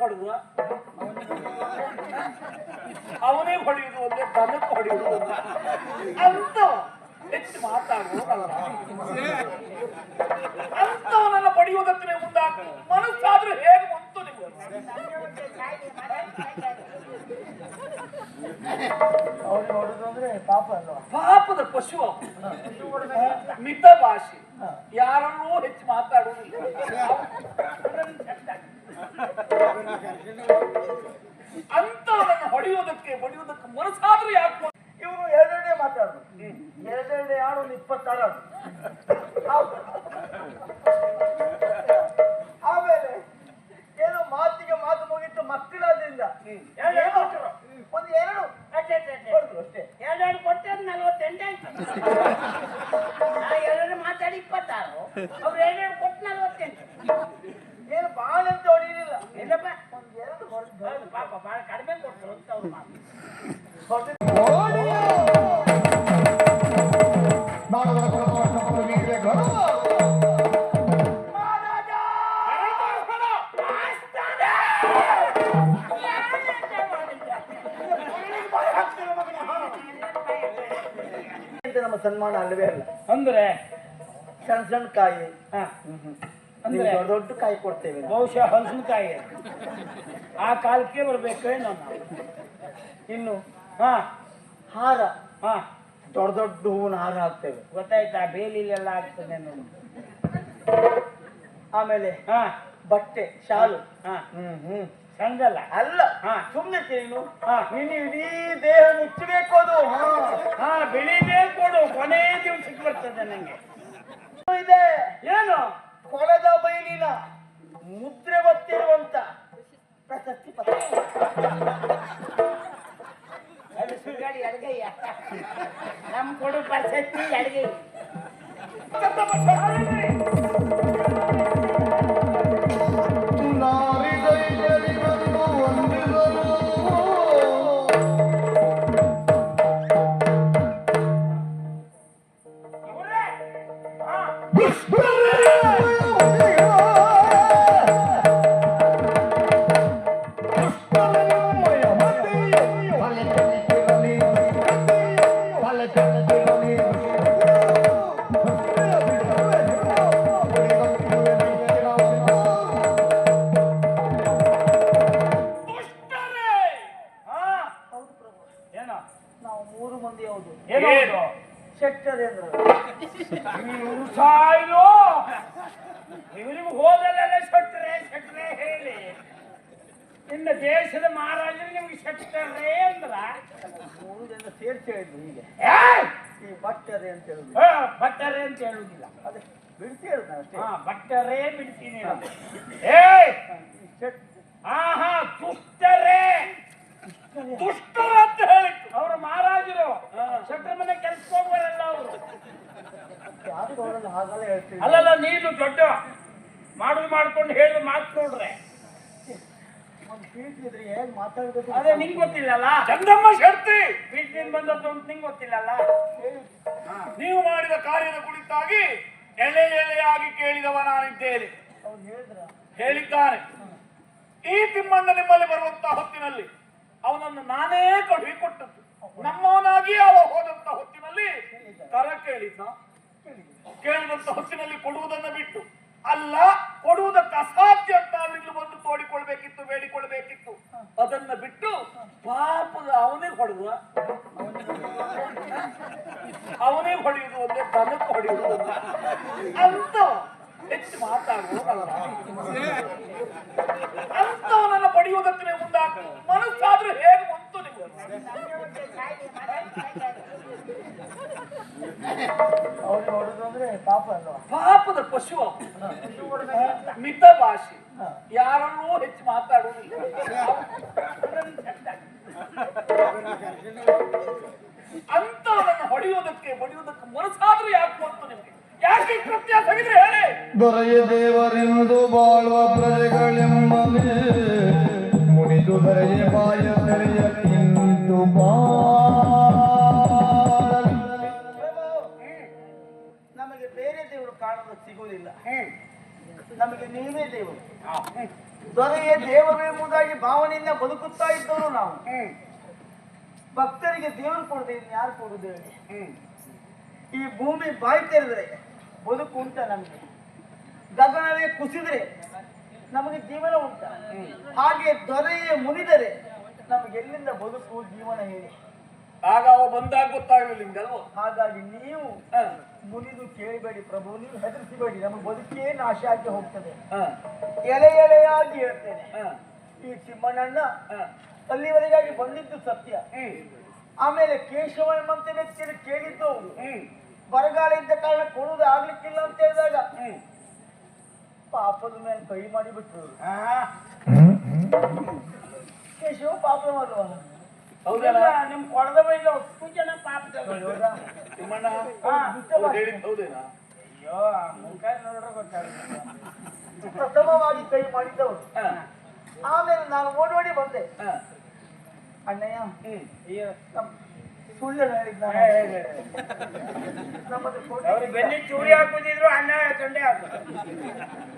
ಹೊಡೆದ. ಅವನೇ ಹೊಡೆಯುವುದು ಒಂದೇ ದನಕ್ಕೆ ಹೊಡೆಯುವುದು ಅಂತ ಹೆಚ್ಚು ಮಾತಾಡುವುದಲ್ಲ ಅಂತವನನ್ನ ಪಡೆಯುವುದಕ್ಕೆ ಮುಂದಾಕ ಮನಸ್ಸಾದ್ರೂ ಹೇಗೆ ಬಂತು ನಿಮಗೆ? ಅವನು ಹೊಡೆದು ಅಂದ್ರೆ ಪಾಪ ಅಲ್ವಾ? ಪಾಪದ ಪಶು. ಮಿತ ಭಾಷೆ ಯಾರನ್ನೂ ಹೆಚ್ಚು ಮಾತಾಡುವುದಿಲ್ಲ. ಅಂತವರನ್ನು ಹೊಡೆಯುವುದಕ್ಕೆ ಬಡಿಯುವುದಕ್ಕೆ ಮನಸ್ಸಾದ್ರೂ ಯಾಕೆ? ಇವರು ಎರಡೆರಡೇ ಮಾತಾಡುದು ಎರಡೆರಡೆ ಯಾರು ಒಂದು ಇಪ್ಪತ್ತಾರು ಸಣ್ಣ ಸಣ್ಣ ಕಾಯಿ. ಹಾ. ಅಂದ್ರೆ ದೊಡ್ಡ ದೊಡ್ಡ ಕಾಯಿ ಕೊಡ್ತೇವೆ. ಬಹುಶಃ ಹಲಸಿನಕಾಯಿ ಆ ಕಾಲಕ್ಕೆ ಬರ್ಬೇಕು ನಾನು ನಾವು. ಇನ್ನು ಹಾ. ಹಾರ. ಹಾ. ದೊಡ್ಡ ದೊಡ್ಡ ಹೂವಿನ ಹಾರ ಹಾಕ್ತೇವೆ. ಗೊತ್ತಾಯ್ತಾ? ಬೇಲಿಲೆಲ್ಲ ಆಗ್ತದೆ ನೋಡಿ ಆಮೇಲೆ ಹಾ. ಬಟ್ಟೆ ಶಾಲು. ಹಾ. ಹ್ಮ್ ಹ್ಮ್. ಸಣ್ಣದಲ್ಲ ಅಲ್ಲ. ಹಾ. ಸುಮ್ಮನೆ ನೀನು? ಹಾ. ನೀನು ಇಡೀ ದೇಹ ಮುಚ್ಚಬೇಕು ಅದು. ಹಾ. ಹಾ ಬೆಳಿಬೇಕು ಕೊಡು ಕೊನೆ ದಿವಸಕ್ಕೆ ಬರ್ತದೆ ನಂಗೆ. ಇದೆ. ಏನು? ಕೊಳದ ಬೈಲಿನ ಮುದ್ರೆ ಒತ್ತಿರುವಂತ ಪ್ರಶಸ್ತಿ ಪತ್ರ. ಅದು ಸುಗಾಡಿ ಅಡ್ಗಯ್ಯ. ನಮ್ ಕೊಡು ಪ್ರಶಸ್ತಿ ಅಡ್ಗೈ ಏನೋ? ನಾವು ಮೂರು ಮಂದಿ ಹೌದು. ಏನು ಶೆಟ್ಟರೇಂದ್ರ ಇವ್ರು ಸಾಯ್ಲು ಇವ್ರಿಗೆ ಹೋದಲ್ಲೆಲ್ಲ ಶೆಟ್ರೆ ಶೆಟ್ರೆ ಹೇಳಿ. ಇನ್ನು ದೇಶದ ಮಹಾರಾಜರು ನಿಮ್ಗೆ ಶೆಟ್ಟರೆ ಅಂದ್ರ? ಮೂರು ಜನ ಸೇರ್ಸಿ ಹೇಳಿದ್ರು ಹೀಗೆ! ಈ ಬಟ್ಟರೆ ಅಂತ ಹೇಳುದು. ಹಾ, ಬಟ್ಟರೆ ಅಂತ ಹೇಳುದಿಲ್ಲ. ಅದೇ ಬಿಡಿಸಿ ಹೇಳುದು ಅಷ್ಟೇ. ಹಾ ಬಟ್ಟರೆ ಬಿಡ್ತೀನಿ ನಾನು. ಈ ಶೆಟ್ ಆಹಾ ದುಷ್ಟರೇ! ದುಷ್ಟರು ಅಂತ ಹೇಳಿತ್ತು ಅವರು ಮಹಾರಾಜರು ಶೆಟ್ರ ಮನೆ ಕೆಲ್ಸಕ್ಕೆ ಹೋಗ್ಬಾರಲ್ಲ ಅವರು. ಹಾಗೆಲ್ಲ ಹೇಳ್ತೀವಿ ಅಲ್ಲಲ್ಲ ನೀನು ದೊಡ್ಡ ಮಾಡುದು ಮಾಡ್ಕೊಂಡು ಹೇಳಿದ ಮಾತು ನೋಡ್ರೆ. ಅದೇ ನಿಂಗೆ ಗೊತ್ತಿಲ್ಲಲ್ಲ? ಚಂದಮ್ಮ ಶೆಟ್ಟಿ. ಬೀಟ್ನಿಂದ ಬಂದದ್ದು ಅಂತ ನಿಂಗೆ ಗೊತ್ತಿಲ್ಲಲ್ಲ? ನೀವು ಮಾಡಿದ ಕಾರ್ಯದ ಕುರಿತಾಗಿ ಎಳೆ ಎಳೆಯಾಗಿ ಕೇಳಿದವ ನಾನಿದ್ದೇನೆ. ಹೇಳಿದ್ದಾರೆ. ಈ ತಿಮ್ಮಣ್ಣ ನಿಮ್ಮಲ್ಲಿ ಬರುವಂತಹ ಹೊತ್ತಿನಲ್ಲಿ ಅವನನ್ನು ನಾನೇ ಕಳುಹಿ ಕೊಟ್ಟದ್ದು. ನಮ್ಮವನಾಗಿ ಅವ ಹೋದಂತ ಹೊತ್ತಿನಲ್ಲಿ ಕರ ಕೇಳಿದ. ಕೇಳಿದಂತ ಹೊತ್ತಿನಲ್ಲಿ ಕೊಡುವುದನ್ನ ಬಿಟ್ಟು. ಅಲ್ಲ, ಕೊಡುವುದಕ್ಕೆ ಅಸಾಧ್ಯ ಅಂತ ಅವರಿಲ್ಲಿ ಬಂದು ತೋಡಿಕೊಳ್ಬೇಕಿತ್ತು, ಬೇಡಿಕೊಳ್ಬೇಕಿತ್ತು. ಅದನ್ನ ಬಿಟ್ಟು ಪಾಪದ ಅವನೇ ಹೊಡೆದ. ಅವನೇ ಹೊಡೆಯುವುದು ಒಂದೇ ದನಕ್ಕೆ ಹೊಡೆಯುವುದು ಅಂತ ಹೆಚ್ಚು ಮಾತಾಡುವುದಲ್ಲ ಅಂತವನನ್ನ ಪಡೆಯುವುದಕ್ಕೆ ಮುಂದಾಕ ಮನಸ್ಸಾದ್ರೂ ಹೇಗೆ ಬಂತು ನಿಮಗೆ ಅವ್ರಿಗೆ ಹೊಡೆದು ಅಂದ್ರೆ ಪಾಪ ಅಲ್ವಾ ಪಾಪದ ಪಶು. ಮಿತ ಭಾಷೆ ಯಾರನ್ನೂ ಹೆಚ್ಚು ಮಾತಾಡುವುದಿಲ್ಲ. ಅಂತ ಹೊಡೆಯುವುದಕ್ಕೆ ಬಡಿಯುವುದಕ್ಕೆ ಮನಸ್ಸಾದ್ರೂ ಯಾಕೆ ಬಂತು ನಿಮಗೆ? ಯಾಕೆ ಕೃತ್ಯ ತೆಗೆದ್ರೆ ಹೇಳಿ? ದೊರೆಯ ದೇವರೆಂದು ಬಾಳುವ ಪ್ರಜೆಗಳೆಮ್ಮನೆ ಮುನಿದು ದೊರೆಯ ಬಾಯ ತೆರೆಯ ನಿಂತು ಬಾಳಲಿ. ನಮಗೆ ಬೇರೆ ದೇವರು ಕಾಣಲು ಸಿಗುವುದಿಲ್ಲ. ನಮಗೆ ನೀವೇ ದೇವರು. ದೊರೆಯೇ ದೇವರು ಎಂಬುದಾಗಿ ಭಾವನೆಯಿಂದ ಬದುಕುತ್ತಾ ಇದ್ದವರು ನಾವು. ಭಕ್ತರಿಗೆ ದೇವರು ಕೊಡದೆ ಇನ್ನು ಯಾರು ಕೊಡುದೇ ಈ ಭೂಮಿ ಬಾಯಿ ತೆರೆದ್ರೆ ಬದುಕು ಉಂಟ ನಮಗೆ. ಗಗನವೇ ಕುಸಿದ್ರೆ ನಮಗೆ ಜೀವನ ಉಂಟ. ಹಾಗೆ ದೊರೆಯೇ ಮುನಿದರೆ ನಮಗೆ ಎಲ್ಲಿಂದ ಬದುಕು ಜೀವನ ಹೇಳಿ? ಆಗ ಅವ ಬಂದಾಗ ಗೊತ್ತಾಗಲಿಲ್ಲ ನಿಮ್ಗಲ್ವ ಹಾಗಾಗಿ ನೀವು ಮುನಿದು ಕೇಳಬೇಡಿ ಪ್ರಭು ನೀವು ಹೆದರಿಸಬೇಡಿ ನಮ್ಮ ಬದುಕೇ ನಾಶ ಆಗಿ ಹೋಗ್ತದೆ. ಹ, ಎಲೆ ಎಲೆಯಾಗಿ ಹೇಳ್ತೇನೆ. ಹ, ಈ ತಿಮ್ಮಣ್ಣ ಹ. ಅಲ್ಲಿವರೆಗಾಗಿ ಬಂದಿದ್ದು ಸತ್ಯ. ಹ್ಮ್. ಆಮೇಲೆ ಕೇಶವ ಎಂಬಂತ ವ್ಯಕ್ತಿಯನ್ನು ಕೇಳಿದ್ದು. ಅವರು ಹ್ಮ್. ಬರಗಾಲ ಇದ್ದ ಕಾರಣ ಕೊಡುವುದು ಆಗ್ಲಿಕ್ಕಿಲ್ಲ ಅಂತ ಹೇಳಿದಾಗ ಹ್ಮ್. ಪಾಪದ ಮೇಲೆ ಕೈ ಮಾಡಿಬಿಟ್ರು. ಕೇಶವ ಪಾಪ ಮಾಡುವ ಹೌದಲ್ಲ? ನಿಮ್ ಕೊಡದ ಬೈದ ಅಷ್ಟು ಜನ ಪಾಪದವರು ತಿಮ್ಮಣ್ಣ ಹೌದೇನಾ? ಅಯ್ಯೋ ಆ ಮುಖ ನೋಡ್ರೆ ಗೊತ್ತಾಗುತ್ತೆ. ಪ್ರಥಮವಾಗಿ ಕೈ ಮಾಡಿದ್ದವರು. ಆಮೇಲೆ ನಾನು ಓಡಿ ಓಡಿ ಬಂದೆ. ಅಣ್ಣಯ್ಯ ಸುಳ್ಳು ಹೇಳಿದ್ದ. ನಮ್ಮದು ಅವ್ರು ಬೆನ್ನಿ ಕೊಡ್ಲಿಕ್ಕಿಲ್ಲ ಚೂರಿ ಹಾಕುದಿದ್ರು ಅನ್ನ ಕಂಡೆ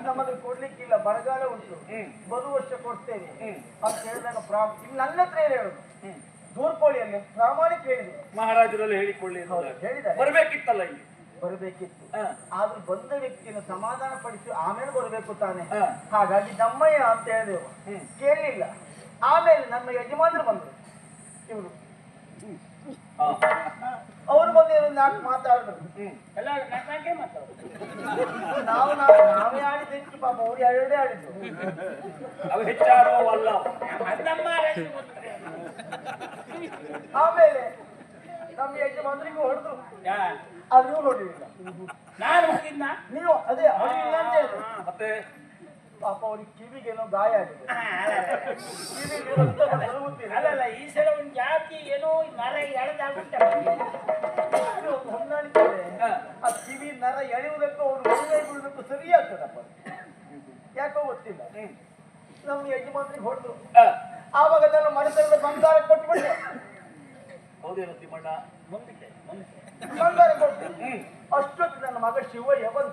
ನಮ್ಮದು ಕೊಡ್ಲಿಕ್ಕಿಲ್ಲ ಬರಗಾಲ ಉಂಟು. ಹ್ಮ್. ಬರು ವರ್ಷ ಕೊಡ್ತೇವೆ ಹ್ಮ್. ಅಂತ ಹೇಳಿದಾಗ ಪ್ರಾಬ್ಲಮ್. ಇಲ್ಲಿ ನನ್ನ ಹತ್ರ ಏನು ಹೇಳುದು? ಹ್ಮ್ ದೂರ್ಕೋಳಿಯಲ್ಲಿ ಪ್ರಾಮಾಣಿಕ ಹೇಳಿದ್ರು ಮಹಾರಾಜರಲ್ಲಿ ಹೇಳಿಕೊಳ್ಳಿ ಹೇಳಿದ್ದಾರೆ. ಬರಬೇಕಿತ್ತಲ್ಲ ಇಲ್ಲಿ? ಬರಬೇಕಿತ್ತು. ಆದ್ರೂ ಬಂದ ವ್ಯಕ್ತಿಯನ್ನು ಸಮಾಧಾನ ಪಡಿಸಿ ಆಮೇಲೆ ಬರಬೇಕು ತಾನೆ. ಹಾಗಾಗಿ ನಮ್ಮಯ್ಯ ಅಂತ ಹೇಳಿದೆವು ಹ್ಮ್. ಕೇಳಲಿಲ್ಲ ಆಮೇಲೆ ನಮ್ಮ ಯಜಮಾನರು ಬಂದರು. ಇವರು. ಅವ್ರು ಅವರು ಬಂದು ನಾಲ್ಕು ಮಾತಾಡಿದ್ರು? ನಾವು ನಾವು ನಾವೇ ಆಡಿದ್ದು ಪಾಪ ಅವ್ರು ಎರಡೇ ಆಡಿದ್ರು. ಆಮೇಲೆ ನಮ್ಮ ಯಜಮಾನರಿಗೂ ಹೊಡೆದ್ರು. ಆದ್ರೂ ಹೊಡಿಲಿಲ್ಲ ನಾನು ಹೋಗಿದ್ನ ನೀವು ಅದೇ ಹೊಡಿಲಿಲ್ಲ ಅಂತ ಹೇಳಿದ್ರು. ಮತ್ತೆ? ಪಾಪ ಅವ್ರಿಗೆ ಕಿವಿಗೇನೋ ಗಾಯ ಆಗಿದೆ. ಕಿವಿಗೆ ರಕ್ತ ಬರುವುದಿಲ್ಲ. ಅಲ್ಲಲ್ಲ ಈ ಸಲ ಒಂದು ಜಾತಿ ಏನೋ ನರ ಎಳೆದಾಗುತ್ತೆ ಹೊಂದಾಣಿಕೆ ಆ ಕಿವಿ ನರ ಎಳೆಯುವುದಕ್ಕೂ ಅವ್ರು ಮದುವೆ ಸರಿ ಸರಿಯಾಗ್ತದಪ್ಪ. ಯಾಕೋ ಗೊತ್ತಿಲ್ಲ. ನಮ್ಮ ಯಜಮಾನ್ರಿಗೆ ಹೊಡೆದ್ರು. ಹ, ಆವಾಗ ನನ್ನ ಮನಸ್ಸಲ್ಲಿ ಬಂಗಾರ ಕೊಟ್ಬಿಟ್ಟು ಹೌದೇನು ತಿಮ್ಮಣ್ಣ? ಮುಂದಕ್ಕೆ ಬಂಗಾರ ಕೊಟ್ಟೆ ಅಷ್ಟೊತ್ತು ನನ್ನ ಮಗ ಶಿವಯ್ಯ ಬಂದ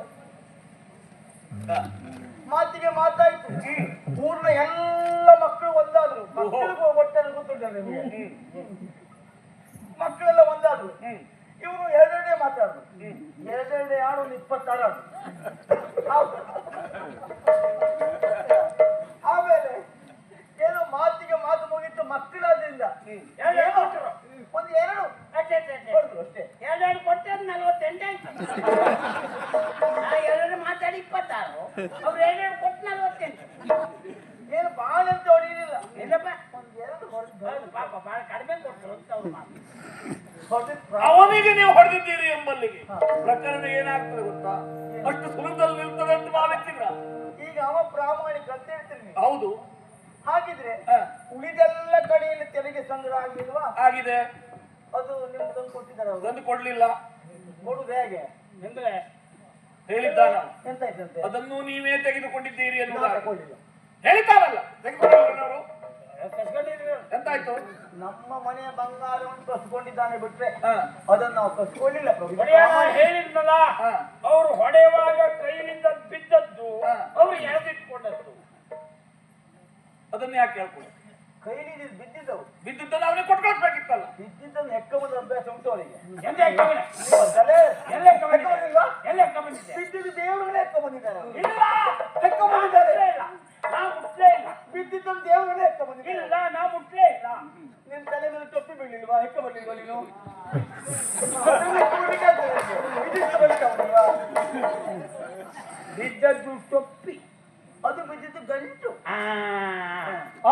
ಮಾತಿಗೆ ಮಾತಾಯ್ತು. ಊರ್ನ ಪೂರ್ಣ ಎಲ್ಲ ಮಕ್ಕಳು ಒಂದಾದ್ರು. ಮಕ್ಕಳಿಗೂ ಒಟ್ಟೆ ಗೊತ್ತಿದ್ದಾರೆ ನಿಮಗೆ ಮಕ್ಕಳೆಲ್ಲ ಒಂದಾದ್ರು. ಇವರು ಎರಡೆರಡೇ ಮಾತಾಡ್ರು. ಎರಡೆರಡೇ ಎರಡೆರಡೆ ಆಡು ಒಂದು ಇಪ್ಪತ್ತಾರು ಆಡು ಆಮೇಲೆ ಏನೋ ಮಾತಿಗೆ ಹೇಳಿದ್ದಾರಲ್ಲ ತೆಗೆದುಕೊಂಡವರು ಎಂತಾಯ್ತು? ನಮ್ಮ ಮನೆಯ ಬಂಗಾರವನ್ನು ಕಸ್ಕೊಂಡಿದ್ದಾನೆ ಬಿಟ್ರೆ ಅದನ್ನ ಅದನ್ನು ನಾವು ಹೊಡೆಯುವಾಗ ಹೇಳಿದ್ನಲ್ಲ ಅವ್ರು ಹೊಡೆಯುವಾಗ ಕೈಯಿಂದ ಬಿದ್ದದ್ದು ಅವರು ಎಳೆದಿಟ್ಕೊಂಡದ್ದು. ಅದನ್ನ ಯಾಕೆ ಹೇಳ್ಕೊಳ್ಳಿ ಕೈಲಿ ಬಿದ್ದಿದ್ದವು. ಬಿದ್ದಿದ್ದನ್ನು ಅವನಿಗೆ ಕೊಟ್ಕೊಳ್ಬೇಕಿತ್ತಲ್ಲ ಬಿದ್ದಿದ್ದನ್ನು ಹೆಕ್ಕಮದ ಅಭ್ಯಾಸ ಉಂಟು ಅವರಿಗೆ ಎಲ್ಲಿ? ನೀವು ತಲೆ? ಎಲ್ಲಿ ಬಿದ್ದಿದ್ದು ದೇವರುಗಳೇ ಹೆಕ್ಕ ಬಂದಿದ್ದಾರೆ ಇಲ್ಲ! ಹೆಕ್ಕ ಬಂದಿದ್ದಾರೆ. ಇಲ್ಲ. ನಾ ಮುಟ್ಲೇ ಇಲ್ಲ. ಬಿದ್ದಿದ್ದನ್ನು ದೇವರುಗಳೇ ಹೆಕ್ಕ ಬಂದಿದ್ದಾರೆ. ಇಲ್ಲ ನಾ ಮುಟ್ಲೇ ಇಲ್ಲ. ನಿನ್ ತಲೆ ಮೇಲೆ ಟೊಪ್ಪಿ ಬೀಳಿಲ್ವಾ ಹೆಕ್ಕ ಬರ್ಲಿಲ್ವಾ ನೀನು? ಬಿದ್ದದ್ದು ಟೊಪ್ಪಿ ಅದು ಬಿದ್ದಿದ್ದು ಗಂಟು.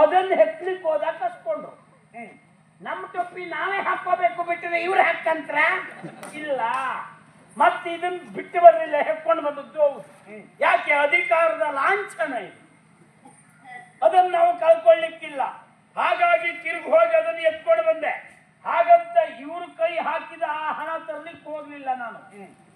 ಅದನ್ನ ಹೆಕ್ಲಿಕ್ಕೆ ಹೋದಾಗ ಕಸ್ಕೊಂಡ್ರು ನಮ್ಮ ಟೊಪ್ಪಿ ನಾವೇ ಹಾಕೋಬೇಕು ಬಿಟ್ಟರೆ ಇವ್ರು ಹಾಕಂತ್ರ ಇಲ್ಲ. ಮತ್ತೆ ಇದನ್ನ ಬಿಟ್ಟು ಬರಲಿಲ್ಲ ಹೆಕ್ಕೊಂಡು ಬಂದದ್ದು. ಯಾಕೆ? ಅಧಿಕಾರದ ಲಾಂಛನ ಇದು. ಅದನ್ನು ನಾವು ಕಳ್ಕೊಳ್ಳಿಕ್ಕಿಲ್ಲ. ಹಾಗಾಗಿ ತಿರುಗಿ ಹೋಗಿ ಅದನ್ನು ಎತ್ಕೊಂಡು ಬಂದೆ. ಹಾಗಂತ ಇವ್ರ ಕೈ ಹಾಕಿದ ಆ ಹಣ ತರಲಿಕ್ಕೆ ಹೋಗ್ಲಿಲ್ಲ ನಾನು.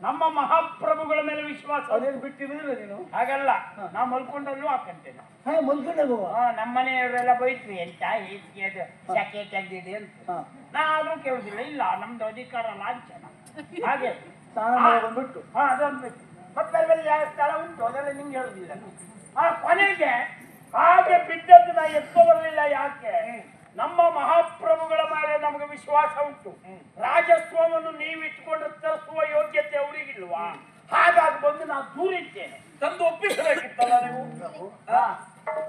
ನಮ್ಮ ಮಹಾಪ್ರಭುಗಳ ಮೇಲೆ ವಿಶ್ವಾಸ ಅದೇನು ಬಿಟ್ಟಿರೋದಿಲ್ಲ ನೀನು? ಹಾಗಲ್ಲ. ನಾ ಮಲ್ಕೊಂಡಲ್ಲೂ ಹಾಕಂತೇನೆ ಹಾ ನಮ್ಮನೆಯವರೆಲ್ಲ ಹಾ, ನಮ್ಮ ಮನೆಯವರೆಲ್ಲ ಬೈತ್ರಿ ಎಂತ ಹೀಗೆ ಸಕೆ ತೆಗ್ದಿದೆ ಅಂತ. ನಾ ಆದ್ರೂ ಕೇಳುದಿಲ್ಲ. ಇಲ್ಲ ನಮ್ದು ಅಧಿಕಾರ ಲಾಂಛನ. ಹಾಗೆ. ಬಿಟ್ಟು ಬಂದ್ಬಿಟ್ಟು. ಹಾ ಅದೊಂದು ಬಿಟ್ಟು ಮತ್ತೆ ಬೇರೆ ಬೇರೆ ಯಾವ ಸ್ಥಳ ಉಂಟು? ಅದೆಲ್ಲ ನಿಮ್ಗೆ ಹೇಳುದಿಲ್ಲ. ಆ ಕೊನೆಗೆ ಹಾಗೆ ಬಿದ್ದದ್ದು ನಾ ಎತ್ಕೊ ಬರಲಿಲ್ಲ ಯಾಕೆ? ನಮ್ಮ ಮಹಾಪ್ರಭುಗಳ ಮೇಲೆ ನಮಗೆ ವಿಶ್ವಾಸ ಉಂಟು. ರಾಜಸ್ವವನ್ನು ನೀವು ಇಟ್ಕೊಂಡು ತರಿಸುವ ಯೋಗ್ಯತೆ ಅವರಿಗಿಲ್ವಾ? ಹಾಗಾಗಿ ಬಂದು ನಾನು ದೂರಿದ್ದೇನೆ. ತಂದು ಒಪ್ಪಿಸಬೇಕಿತ್ತಲ್ಲ ನೀವು?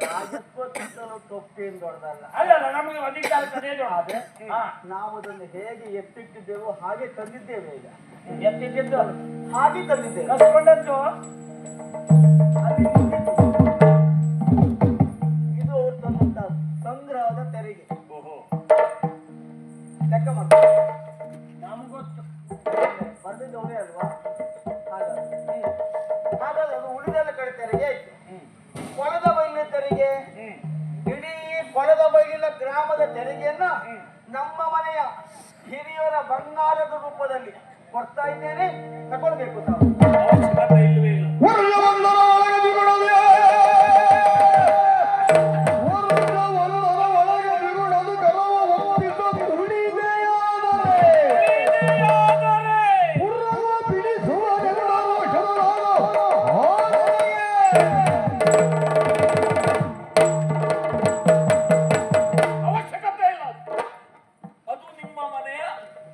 ರಾಜತ್ವ ದೊಡ್ಡದಲ್ಲ. ಅಲ್ಲಲ್ಲ ನಮಗೆ ಅಧಿಕಾರ ಕಡೆ ಆದ್ರೆ ಹಾ. ನಾವು ಅದನ್ನು ಹೇಗೆ ಎತ್ತಿಟ್ಟಿದ್ದೇವೋ ಹಾಗೆ ತಂದಿದ್ದೇವೆ ಈಗ. ಎತ್ತಿಟ್ಟಿದ್ದು ಹಾಗೆ ತಂದಿದ್ದೇವೆ. ಕಸ್ಕೊಂಡದ್ದು ಓಹೋ. ಲೆಕ್ಕ ಮಾಡ್ತಾರೆ ನಮಗೊತ್ತು ಬರ್ದಿದ್ದು ಅವರೇ ಅಲ್ವಾ? ಹಾಗಾಗಿ ಹಾಗಾದ್ರೆ ಅದು ಉಳಿದೆಲ್ಲ ಕಡೆ ತೆರಿಗೆ ಆಯ್ತು. ಕೊಳದ ಬೈಲಿನ ತೆರಿಗೆ. ಇಡೀ ಕೊಳದ ಬೈಲಿನ ಗ್ರಾಮದ ತೆರಿಗೆಯನ್ನ ನಮ್ಮ ಮನೆಯ ಹಿರಿಯರ ಬಂಗಾರದ ರೂಪದಲ್ಲಿ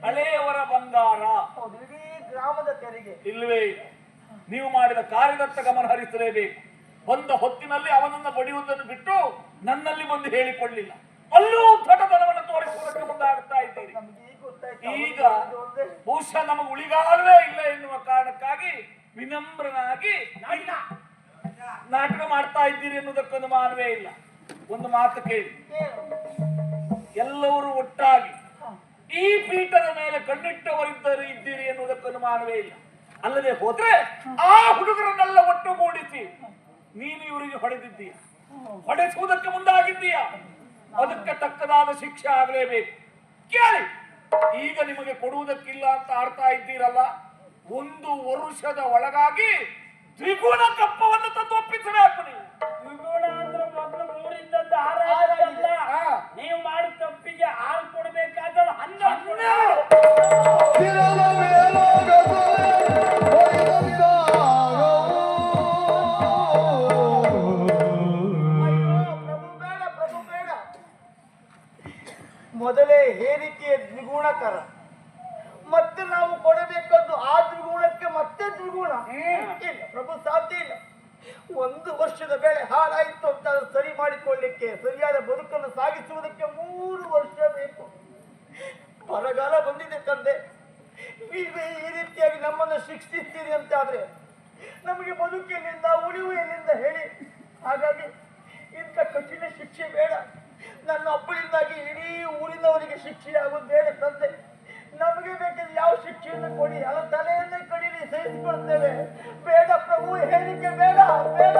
ಹಳೆಯವರ ಬಂಗಾರ. ಇಡೀ ಗ್ರಾಮದ ತೆರಿಗೆ. ಇಲ್ಲವೇ ಇಲ್ಲ. ನೀವು ಮಾಡಿದ ಕಾರ್ಯದತ್ತ ಗಮನ ಹರಿಸಲೇಬೇಕು. ಬಂದ ಹೊತ್ತಿನಲ್ಲಿ ಅವನನ್ನ ಬಡಿಯುವುದನ್ನು ಬಿಟ್ಟು ನನ್ನಲ್ಲಿ ಬಂದು ಹೇಳಿಕೊಳ್ಳಿಲ್ಲ. ಅಲ್ಲೂ ದೊಡ್ಡತನವನ್ನು ತೋರಿಸುವುದಕ್ಕೆ ಮುಂದಾಗ್ತಾ ಇದ್ದೀರಿ. ಈಗ ಬಹುಶಃ ನಮಗೆ ಉಳಿಗಾಲವೇ ಇಲ್ಲ ಎನ್ನುವ ಕಾರಣಕ್ಕಾಗಿ ವಿನಮ್ರನಾಗಿ ನಾಟಕ ಮಾಡ್ತಾ ಇದ್ದೀರಿ ಎನ್ನುವುದಕ್ಕೊಂದು ಮಾನವೇ ಇಲ್ಲ. ಒಂದು ಮಾತು ಕೇಳಿ. ಎಲ್ಲವರು ಎಲ್ಲರೂ ಒಟ್ಟಾಗಿ ಈ ಪೀಠದ ಮೇಲೆ ಕಣ್ಣಿಟ್ಟವರಿದ್ದರು ಇದ್ದೀರಿ ಎನ್ನುವುದಕ್ಕೆ ಮಾನವೇ ಇಲ್ಲ. ಅಲ್ಲದೆ ಹೋದ್ರೆ ಆ ಹುಡುಗರನ್ನೆಲ್ಲ ಒಟ್ಟುಗೂಡಿಸಿ ನೀನು ಇವರಿಗೆ ಹೊಡೆದಿದ್ದೀಯ. ಹೊಡೆಸುವುದಕ್ಕೆ ಮುಂದಾಗಿದ್ದೀಯ. ಅದಕ್ಕೆ ತಕ್ಕದಾದ ಶಿಕ್ಷೆ ಆಗಲೇಬೇಕು. ಕೇಳಿ ಈಗ ನಿಮಗೆ ಕೊಡುವುದಕ್ಕಿಲ್ಲ ಅಂತ ಆಡ್ತಾ ಇದ್ದೀರಲ್ಲ? ಒಂದು ವರುಷದ ಒಳಗಾಗಿ ತ್ರಿಗುಣ ಕಪ್ಪವನ್ನು ತಂದು ಒಪ್ಪಿಸಬೇಕು ನೀವು ಅಂದ್ರೆ ಮೊದಲು ಮಾಡಿದ ತಪ್ಪಿಗೆ ಆರು ಕೊಡ್ಬೇಕಾದ್ರೆ ಬೇಡ ಮೊದಲೇ ಹೇರಿಕೆಯ ದ್ವಿಗುಣಕರ. ಮತ್ತೆ ನಾವು ಕೊಡಬೇಕದ್ದು ಆ ದ್ವಿಗುಣಕ್ಕೆ ಮತ್ತೆ ದ್ವಿಗುಣ. ಇಲ್ಲ, ಪ್ರಭು ಸಾಧ್ಯ ಇಲ್ಲ. ಒಂದು ವರ್ಷದ ಬೆಳೆ ಹಾಳಾಯಿತು ಅಂತ ಸರಿ ಮಾಡಿಕೊಳ್ಳಿಕ್ಕೆ, ಸರಿಯಾದ ಬದುಕನ್ನು ಸಾಗಿಸುವುದಕ್ಕೆ ಬರಗಾಲ ಬಂದಿದೆ ತಂದೆ. ಈ ರೀತಿಯಾಗಿ ನಮ್ಮನ್ನು ಶಿಕ್ಷಿಸ್ತೀರಿ ಅಂತ ಆದ್ರೆ ನಮಗೆ ಬದುಕಿನಿಂದ ಉಳಿವು ಎಲ್ಲಿಂದ ಹೇಳಿ, ಹಾಗಾಗಿ ಇಂಥ ಕಠಿಣ ಶಿಕ್ಷೆ ಬೇಡ. ನನ್ನ ಅಪ್ಪಳಿಂದಾಗಿ ಇಡೀ ಊರಿನವರಿಗೆ ಶಿಕ್ಷೆ ಆಗೋದು ತಂದೆ. ನಮಗೆ ಬೇಕಾದ್ರೆ ಯಾವ ಶಿಕ್ಷೆಯನ್ನು ಕೊಡಿ? ಅಲ್ಲ, ತಲೆಯನ್ನೇ ಕಡೀಲಿ ಸಹಿಸಿಕೊಳ್ತೇವೆ ಬೇಡ ಪ್ರಭು, ಹೇಳಿಕೆ ಬೇಡ ಬೇಡ.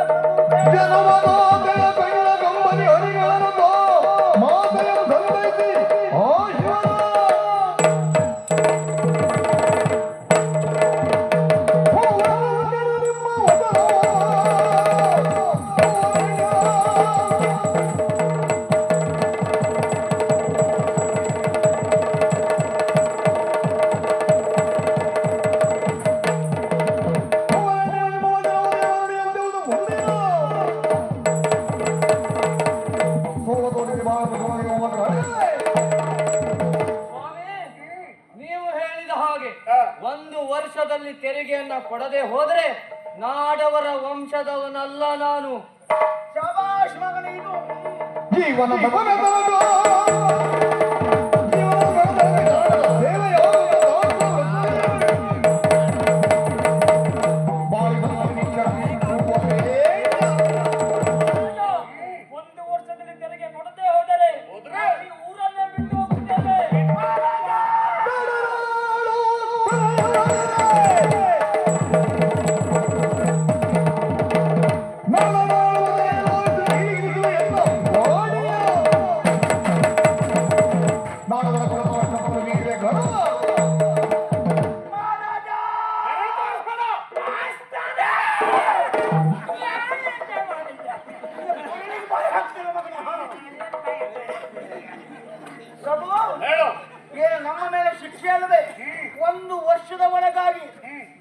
ಒಂದು ವರ್ಷದ ಒಳಗಾಗಿ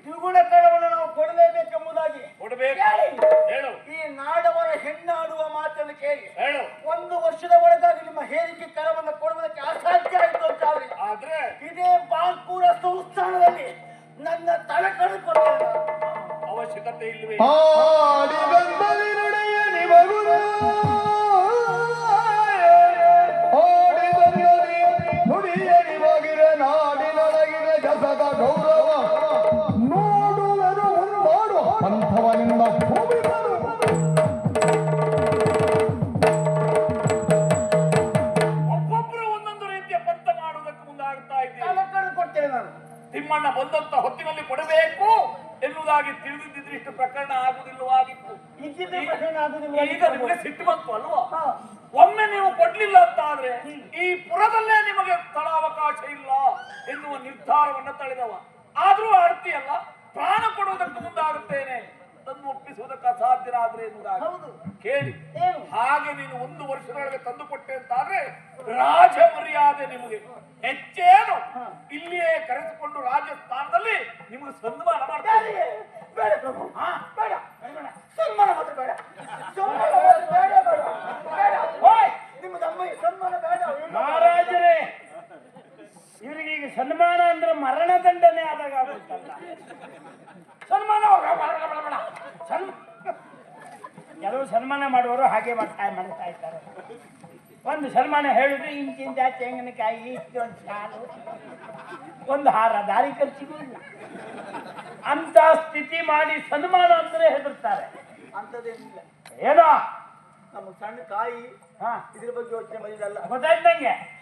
ದ್ವಿಗುಣ ಕರವನ್ನು ನಾವು ಕೊಡಲೇಬೇಕೆಂಬುದಾಗಿ ಹೇಳು. ಈ ನಾಡವರ ಹೆಣ್ಣಾಡುವ ಮಾತನ್ನು ಕೇಳಿ. ಒಂದು ವರ್ಷದ ಒಳಗಾಗಿ ನಿಮ್ಮ ಹೇಳಿಕೆ ನಾನು ತಿಮ್ಮಣ್ಣ ಬಂದಂತ ಹೊತ್ತಿನಲ್ಲಿ ಕೊಡಬೇಕು ಎನ್ನುವುದಾಗಿ ತಿಳಿದಿದ್ದರೆ ಇಷ್ಟು ಪ್ರಕರಣ ಆಗುದಿಲ್ಲವಾಗಿತ್ತು ಈಗ ನಿಮಗೆ ಸಿಟ್ಟು ಬಂತು ಅಲ್ವಾ. ಒಮ್ಮೆ ನೀವು ಕೊಡ್ಲಿಲ್ಲ ಅಂತ ಆದ್ರೆ ಈ ಪುರದಲ್ಲೇ ನಿಮಗೆ ಸ್ಥಳಾವಕಾಶ ಇಲ್ಲ ಎನ್ನುವ ನಿರ್ಧಾರವನ್ನ ತಳೆದವ. ಆದ್ರೂ ಆಡ್ತಿಯಲ್ಲ ಪ್ರಾಣ ಕೊಡುವುದಕ್ಕೆ ಮುಂದಾಗುತ್ತೇನೆ. ತಂದು ಒಪ್ಪಿಸುವುದಕ್ಕೆ ಅಸಾಧ್ಯನಾದ್ರೆ ಎನ್ನುವುದಾಗಿ. ಹೌದು. ಕೇಳಿ? ಹಾಗೆ ನೀನು ಒಂದು ವರ್ಷದೊಳಗೆ ತಂದು ಕೊಟ್ಟೆ ಅಂತಾದ್ರೆ ರಾಜ ಮರ್ಯಾದೆ ನಿಮಗೆ. ಹೆಚ್ಚೇನು ಇಲ್ಲಿಯೇ ಕರೆದುಕೊಂಡು ರಾಜಸ್ಥಾನದಲ್ಲಿ ನಿಮಗೆ ಸನ್ಮಾನ ಮಾಡ್ತಾರೆ ಬೇಡ ಪ್ರಭು. ಹಾ, ಬೇಡ. ಬೇಡ. ಸನ್ಮಾನ ಮಾತ್ರ ಬೇಡ. ಸನ್ಮಾನ ಬೇಡ ನಿಮ್ಮ ತಮ್ಮಗೆ ಸನ್ಮಾನ ಬೇಡ. ಮಹಾರಾಜರೇ ಇವರಿಗೆ ಈಗ ಸನ್ಮಾನ ಅಂದ್ರೆ ಮರಣ ದಂಡನೆ ಆದಾಗ ಆಗುತ್ತಲ್ಲ. ಸನ್ಮಾನ ಹೋಗ, ಬೇಡ, ಬೇಡ, ಬೇಡ. ಸನ್ ಕೆಲವು ಸನ್ಮಾನ ಮಾಡುವರು ಹಾಗೆ ಮಾಡ್ತಾ ಮಾಡ್ತಾ ಇದ್ದಾರೆ. ಒಂದು ಸನ್ಮಾನ ಹೇಳಿದ್ರೆ ಇಂಚಿಂದ ತೆಂಗಿನಕಾಯಿ ಇಷ್ಟೊಂದು ಶಾಲು ಒಂದು ಹಾರ ದಾರಿ ಖರ್ಚಿಗೂ ಇಲ್ಲ ಅಂತ ಸ್ಥಿತಿ ಮಾಡಿ ಸನ್ಮಾನ ಅಂದ್ರೆ ಹೆದರ್ತಾರೆ. ಅಂತದೇನಿಲ್ಲ. ಏನೋ? ನಮ್ಮ ಸಣ್ಣ ಕಾಯಿ ಹಾ. ಇದ್ರ ಬಗ್ಗೆ ಯೋಚನೆ ಮಾಡಿದಲ್ಲ ಗೊತ್ತಾಯ್ತಂಗೆ?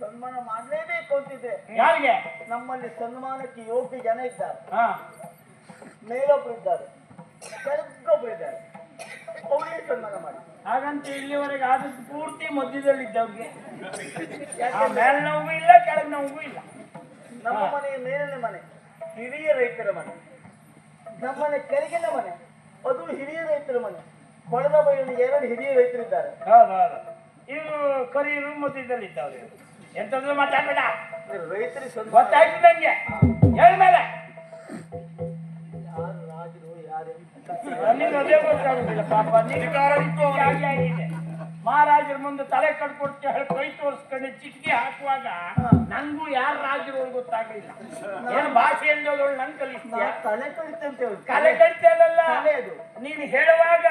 ಸನ್ಮಾನ ಮಾಡಲೇಬೇಕು ಅಂತಿದ್ರೆ ಯಾರಿಗೆ? ನಮ್ಮಲ್ಲಿ ಸನ್ಮಾನಕ್ಕೆ ಯೋಗ್ಯ ಜನ ಇದ್ದಾರೆ. ಹಾ. ಮೇಲೊಬ್ರು ಇದ್ದಾರೆ. ಕೆಳಗೊಬ್ರು ಇದ್ದಾರೆ. ಅವರಿಗೆ ಸನ್ಮಾನ ಮಾಡಿ. ಹಾಗಂತ ಇಲ್ಲಿವರೆಗೆ ಆದಷ್ಟು ಪೂರ್ತಿ ಮಧ್ಯದಲ್ಲಿ ಇದ್ದವ್ರಿಗೆ ಮೇಲೆ ನೋವು ಇಲ್ಲ ಕೆಳಗ್ ನೋವು ಇಲ್ಲ. ನಮ್ಮ ಮನೆಯ ಮೇಲಿನ ಮನೆ ಹಿರಿಯ ರೈತರ ಮನೆ. ನಮ್ಮನೆ ಕೆಳಗಿನ ಮನೆ ಅದು ಹಿರಿಯ ರೈತರ ಮನೆ. ಕೊಳದ ಬೈಯಲ್ಲಿ ಎರಡು ಹಿರಿಯ ರೈತರಿದ್ದಾರೆ. ಹೌದು ಹೌದು. ಇವರು ಕರಿಯರು ಮಧ್ಯದಲ್ಲಿದ್ದವ್ರು. ಎಂತಂದ್ರೆ ಮಾತಾಡ್ಬೇಡ. ರೈತರಿಗೆ ಗೊತ್ತಾಯ್ತು ನಂಗೆ. ಹೇಳ್ಮೇಲೆ ಮಹಾರಾಜರ ಮುಂದೆ ತಲೆ ಕಟ್ಕೊಟ್ಟು ಹೇಳಿ ಕೈ ತೋರಿಸ್ಕೊಂಡು ಚಿಟಿಕೆ ಹಾಕುವಾಗ ನಂಗೂ ಯಾರು ರಾಜರು ಗೊತ್ತಾಗಲಿಲ್ಲ. ಏನು ಭಾಷೆ ಇಲ್ದೋಳು ನಂಗೆ ಕಲಿಸ್ತೀಯ ತಲೆ ಕಡಿತೆ ಅಂತ ಹೇಳಿ. ತಲೆ ನೀನು ಹೇಳುವಾಗ.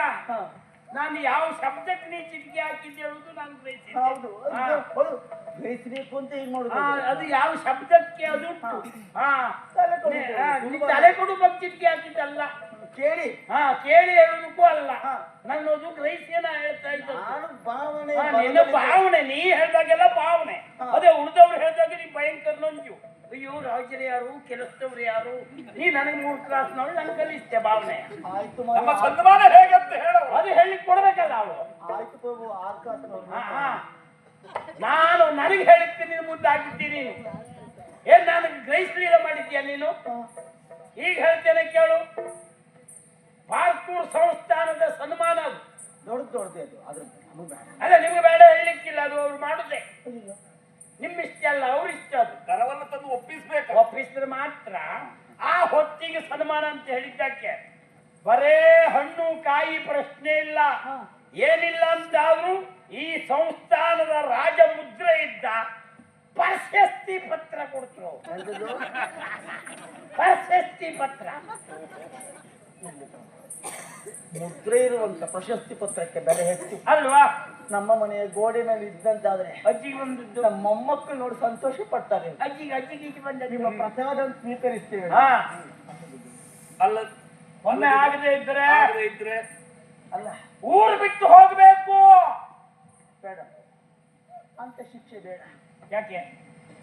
ನಾನು ಯಾವ ಶಬ್ದಕ್ಕೆ ನೀ ಚಿಟಿಕೆ ಹಾಕಿದ್ದೆ ಹೇಳುದು ನಾನು ಗ್ರಹಿಸಿದ್ದೆ. ಹೌದು ಹೌದು. ಗ್ರಹಿಸಬೇಕು ಅಂತ ಮಾಡುದು ಆ, ಅದು ಯಾವ ಶಬ್ದಕ್ಕೆ ಅದು ತಲೆ ಕೊಡು ಬಗ್ಗೆ ಚಿಟಿಕೆ ಹಾಕಿದ್ದಲ್ಲ. ಕೇಳಿ. ಹಾ ಕೇಳಿ ಹೇಳುದಕ್ಕೂ ಅಲ್ಲ. ನನ್ನದು ಗ್ರಹಿಸಿಯನ್ನ ಹೇಳ್ತಾ ನಾನು ಭಾವನೆ ನಿನ್ನ ಭಾವನೆ ನೀ ಹೇಳ್ದಾಗೆಲ್ಲ ಭಾವನೆ. ಅದೇ ಉಳಿದವ್ರು ಹೇಳ್ದಾಗ ನೀ ಭಯಂಕರ ನಂಜು. ಅಯ್ಯೋ ರಾಜರು ಯಾರು ಕೆಲಸದವ್ರು ಯಾರು? ನೀ ನನಗೆ ಮೂರು ನೋಡಿ ನನ್ ಕಲಿಸ್ತೆ ಭಾವನೆ. ಆಯ್ತು ನಮ್ಮ. ಸನ್ಮಾನ ಹೇಗಂತ ಹೇಳೋ ಹೇಳು ಅದು ಹೇಳಿ ಕೊಡ್ಬೇಕಲ್ಲ ಅವಳು. ಆಯ್ತು ಪ್ರಭು. ನಾನು ನನಗೆ ಹೇಳಿರ್ತೀನಿ ನೀನು ಮುಂದೆ ಹಾಕಿದ್ದೀನಿ ಏನ್ ನನಗೆ ಗ್ರಹಿಸಲಿಲ್ಲ ಮಾಡಿದ್ಯಾ ನೀನು? ಈಗ ಹೇಳ್ತೇನೆ. ಅಲ್ಲ ನಿಮ್ಗೆ ಬೇಡ ಹೇಳಲಿಕ್ಕಿಲ್ಲ ಅದು ಅವ್ರು ಮಾಡುದೆ. ನಿಮ್ ನಿಮ್ಮ ಇಷ್ಟ ಅಲ್ಲ ಅವ್ರ ಇಷ್ಟ ಅದು. ಕರವನ್ನು ತಂದು ಒಪ್ಪಿಸ್ಬೇಕು. ಒಪ್ಪಿಸಿದ್ರೆ ಮಾತ್ರ ಆ ಹೊತ್ತಿಗೆ ಸನ್ಮಾನ ಅಂತ ಹೇಳಿದ್ದಕ್ಕೆ ಬರೇ ಹಣ್ಣು ಕಾಯಿ ಪ್ರಶ್ನೆ ಇಲ್ಲ ಏನಿಲ್ಲ ಅಂತಾದ್ರೂ ಈ ಸಂಸ್ಥಾನದ ರಾಜ ಮುದ್ರೆ ಇದ್ದ ಪ್ರಶಸ್ತಿ ಪತ್ರ ಕೊಡ್ತರು ಎಂತದು? ಪ್ರಶಸ್ತಿ ಪತ್ರ ಮುದ್ರೆ ಇರುವಂತ ಪ್ರಶಸ್ತಿ ಪತ್ರಕ್ಕೆ ಬೆಲೆ ಹೆಚ್ಚು ಅಲ್ವಾ ನಮ್ಮ ಮನೆಯ ಗೋಡೆ ಮೇಲೆ ಇದ್ದಂತಾದ್ರೆ ಅಜ್ಜಿಗೆ ಬಂದಿದ್ದು. ನಮ್ಮ ಮೊಮ್ಮಕ್ಕಳು ನೋಡಿ ಸಂತೋಷ ಪಡ್ತಾರೆ. ಅಜ್ಜಿಗೆ ಅಜ್ಜಿಗೆ ಈಚೆ ಬಂದ ನಿಮ್ಮ ಪ್ರಸಾದ ಸ್ವೀಕರಿಸ್ತೇವೆ. ಅಲ್ಲ ಒಮ್ಮೆ ಆಗದೆ ಇದ್ರೆ ಆಗದೆ ಇದ್ರೆ ಅಲ್ಲ. ಊರು ಬಿಟ್ಟು ಹೋಗ್ಬೇಕು. ಬೇಡ. ಅಂತ ಶಿಕ್ಷೆ ಬೇಡ. ಯಾಕೆ?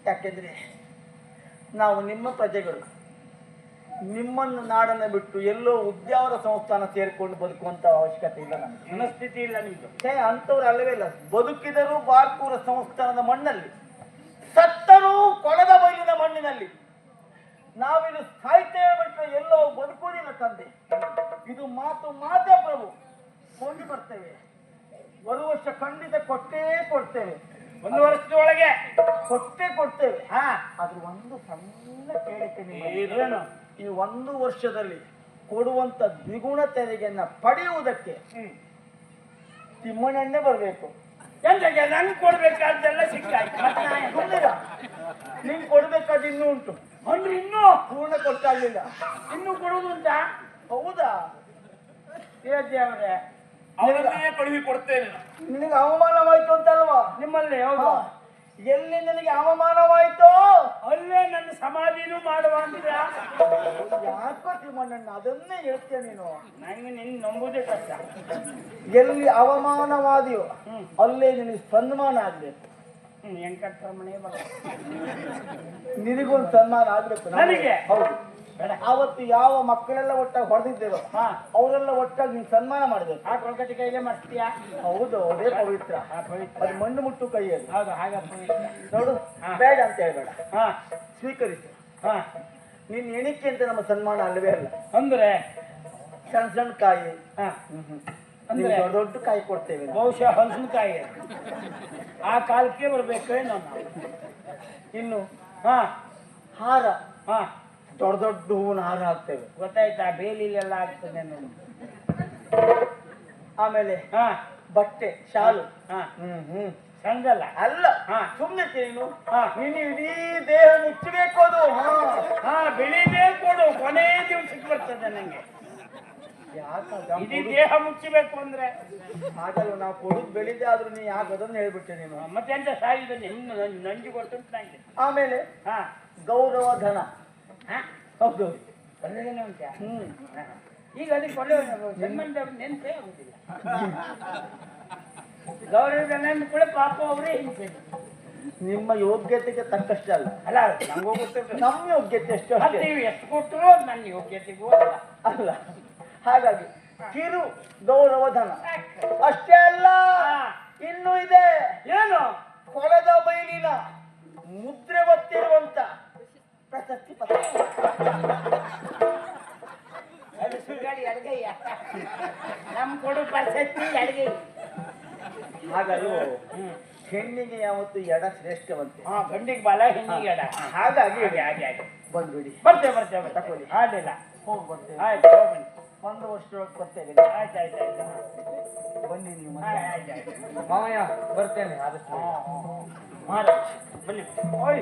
ಯಾಕೆಂದ್ರೆ ನಾವು ನಿಮ್ಮ ಪ್ರಜೆಗಳು. ನಿಮ್ಮನ್ನು ನಾಡನ್ನ ಬಿಟ್ಟು ಎಲ್ಲೋ ಉದ್ಯಾವರ ಸಂಸ್ಥಾನ ಸೇರಿಕೊಂಡು ಬದುಕುವಂತ ಅವಶ್ಯಕತೆ ಇಲ್ಲ ನಮಗೆ. ಮನಸ್ಥಿತಿ ಇಲ್ಲ ನಿಮ್ಗೆ ಅಂತವ್ರು ಅಲ್ಲವೇ ಇಲ್ಲ. ಬದುಕಿದರೂ ಬಾರ್ಪೂರ ಸಂಸ್ಥಾನದ ಮಣ್ಣಲ್ಲಿ ಸತ್ತರೂ ಕೊಳದ ಬೈಲಿನ ಮಣ್ಣಿನಲ್ಲಿ. ನಾವಿದು ಸಾಹಿತ್ಯ ಬಿಟ್ಟರೆ ಎಲ್ಲೋ ಬದುಕುವುದಿಲ್ಲ ತಂದೆ. ಇದು ಮಾತು ಮಾತೇ ಪ್ರಭು. ಕೊಂಡು ಬರ್ತೇವೆ. ಒಂದು ವರ್ಷ ಖಂಡಿತ ಕೊಟ್ಟೇ ಕೊಡ್ತೇವೆ. ಒಂದು ವರ್ಷದ ಒಳಗೆ ಕೊಟ್ಟೇ ಕೊಡ್ತೇವೆ. ಹಾ ಅದ್ರ ಒಂದು ಸಣ್ಣ ಕೇಳಿಕೆ. ಏನು? ಈ ಒಂದು ವರ್ಷದಲ್ಲಿ ಕೊಡುವಂತ ದ್ವಿಗುಣ ತೆರಿಗೆಯನ್ನ ಪಡೆಯುವುದಕ್ಕೆ ತಿಮ್ಮಣ್ಣೆ ಬರಬೇಕು. ನನ್ ನನ್ಗೆ ಕೊಡ್ಬೇಕಾದ್ದೆಲ್ಲ ಸಿಕ್ಕಾಯ್ತು? ಸುಮ್ಮನಿರ ನೀನ್ ಕೊಡ್ಬೇಕಾದ ಇನ್ನೂ ಉಂಟು. ಅಂದ್ರೆ ಇನ್ನೂ? ಪೂರ್ಣ ಕೊಡ್ತಾ ಇರ್ಲಿಲ್ಲ ಇನ್ನೂ ಕೊಡುದು ಉಂಟಾ? ಹೌದಾ? ದೇವ್ರೆ ಅವನನ್ನೇ ಕಳುಹಿ ಕೊಡ್ತೇನೆ ನಾನು. ನಿನಗೆ ಅವಮಾನವಾಯ್ತು ಅಂತಲ್ವಾ? ನಿಮ್ಮಲ್ಲಿ ಹೌದು. ಎಲ್ಲಿ ನನಗೆ ಅವಮಾನವಾಯ್ತೋ ಅಲ್ಲೇ ನನ್ನ ಸಮಾಧಿನೂ ಮಾಡುವ ಅಂದ್ರ? ಯಾಕೋ ತಿಮ್ಮಣ್ಣ ಅದನ್ನೇ ಹೇಳ್ತೇನೆ ನೀನು. ನನಗೆ ನಿನ್ ನಂಬುದೇ ಕಷ್ಟ. ಎಲ್ಲಿ ಅವಮಾನವಾದಿಯೋ ಅಲ್ಲೇ ನಿನಗೆ ಸನ್ಮಾನ ಆಗ್ಬೇಕು. ವೆಂಕಟರಮಣೆ ನಿನಗೊಂದು ಸನ್ಮಾನ ಆಗ್ಬೇಕು. ನನಗೆ? ಹೌದು. ಆವತ್ತು ಯಾವ ಮಕ್ಕಳೆಲ್ಲ ಒಟ್ಟಾಗಿ ಹೊಡೆದಿದ್ದೇರೋ ಹಾ. ಅವರೆಲ್ಲ ಒಟ್ಟಾಗಿ ನೀನು ಸನ್ಮಾನ ಮಾಡಬೇಕು ಆ ಕೊಳಕಟ್ಟಿ ಕೈಗೆ ಮಾಡ್ತೀಯಾ? ಹೌದು ಅದೇ ಪವಿತ್ರ. ಅದು ಮಣ್ಣು ಮುಟ್ಟು ಕೈಯಲ್ಲಿ. ಹೌದು ಹಾಗ ನೋಡು. ಬೇಡ ಅಂತ ಹೇಳ್ಬೇಡ. ಹಾ. ಸ್ವೀಕರಿಸು. ಹಾ. ನಿನ್ನ ಎಣಿಕೆ ಅಂತ ನಮ್ಮ ಸನ್ಮಾನ ಅಲ್ಲವೇ ಅಲ್ಲ. ಅಂದ್ರೆ? ಸಣ್ಣ ಸಣ್ಣ ಕಾಯಿ. ಹಾ. ಅಂದ್ರೆ? ದೊಡ್ಡ ಕಾಯಿ ಕೊಡ್ತೇವೆ ಬಹುಶಃ ಹಲಸಿನಕಾಯಿ ಆ ಕಾಲಕ್ಕೆ ಬರ್ಬೇಕೇನೋ ನಾನು ಇನ್ನು ಹಾ. ಹಾರ. ಹಾ. ದೊಡ್ಡ ದೊಡ್ಡ ಹೂವಿನ ಹಾರ ಹಾಕ್ತೇವೆ. ಗೊತ್ತಾಯ್ತಾ? ಬೇಲಿಲೆಲ್ಲ ಆಗ್ತದೆ ನೋಡಿ ಆಮೇಲೆ ಹಾ ಬಟ್ಟೆ ಶಾಲು ಹಾ. ಹ್ಮ್ ಹ್ಮ್. ಸಂಗಲ್ಲ ಅಲ್ಲ ಹಾ. ಸುಮ್ಮನೆ ತಿನ್ನು. ಹಾ. ನೀನು ಇಡೀ ದೇಹ ಮುಚ್ಚಬೇಕು ಅದು. ಹಾ. ಹಾ ಕೊಡು ಕೊನೆ ದಿವಸಕ್ಕೆ ಬರ್ತದೆ ನಂಗೆ. ಇಡೀ ದೇಹ ಮುಚ್ಚಬೇಕು ಅಂದ್ರೆ. ಹಾಗಲ್ಲ ನಾವು ಕೊಡುದು ಬೆಳಿದೆ ಆದ್ರೂ ನೀ ಯಾಕೆ ಅದನ್ನ ಹೇಳ್ಬಿಟ್ಟೆ ನೀನು? ಮತ್ತೆ ಎಂತ ಸಾಯಿದ ನಂಜು ಕೊಟ್ಟು ನಂಗೆ. ಆಮೇಲೆ ಹಾ. ಗೌರವ ಧನ. ಹೌದು. ಒಳ್ಳೆದೇನೆ ಹ್ಮ್. ಈಗ ಅದಕ್ಕೆ ಒಳ್ಳೆ ನೆನಪೇ ಆಗುದಿಲ್ಲ. ಗೌರವದ ಕೂಡ ಪಾಪ ಅವರೇ ಹಿಂಸೆ. ನಿಮ್ಮ ಯೋಗ್ಯತೆಗೆ ತಕ್ಕಷ್ಟೇ ಅಲ್ಲ. ಅಲ್ಲ ನಂಗೂ ಗೊತ್ತಿಲ್ಲ ನಮ್ಮ ಯೋಗ್ಯತೆ ಎಷ್ಟು ಅಷ್ಟೇ ನೀವು ಎಷ್ಟು ಕೊಟ್ಟರು ನನ್ನ ಯೋಗ್ಯತೆಗೂ ಅಲ್ಲ ಅಲ್ಲ. ಹಾಗಾಗಿ ಕಿರು ಗೌರವ ಧನ ಅಷ್ಟೇ ಅಲ್ಲ. ಇನ್ನು ಇದೆ. ಏನು? ಕೊಳದ ಬೈಲಿನ ಮುದ್ರೆ ಒತ್ತಿರುವಂತ ಪ್ರಶಸ್ತಿ ಪತ್ರ. ಅದು ಸುಗಾಡಿ ಅಡ್ಗಯ್ಯ ನಮ್ ಕೊಡು ಅಡ್ಗೈ. ಹೆಣ್ಣಿಗೆ ಯಾವತ್ತು ಎಡ ಶ್ರೇಷ್ಠವಂತೆ? ಹಾ ಗಂಡಿಗೆ ಬಲ ಹೆಣ್ಣಿಗೆ ಎಡ. ಹಾಗಾಗಿ ಹಾಗೆ ಹಾಗೆ ಹಾಗೆ. ಬಂದ್ಬಿಡಿ. ಬರ್ತೇವೆ ಬರ್ತೇವೆ ತಕೊಳ್ಳಿ. ಅಡ್ಡಿಲ್ಲ ಹೋಗಿ ಬರ್ತೇವೆ ಆಯ್ತು ಹೋಗ್ಬನ್ನಿ ಒಂದು ವರ್ಷದೊಳಗೆ ಕೊಡ್ತೇವೆ. ಆಯ್ತು ಆಯ್ತು ಆಯ್ತು. ಬನ್ನಿ ನೀವು ಮಾವಯ್ಯ ಬರ್ತೇನೆ ಆದಷ್ಟು ಮಹಾರಾಜ್ ಬನ್ನಿ. ಓಯ್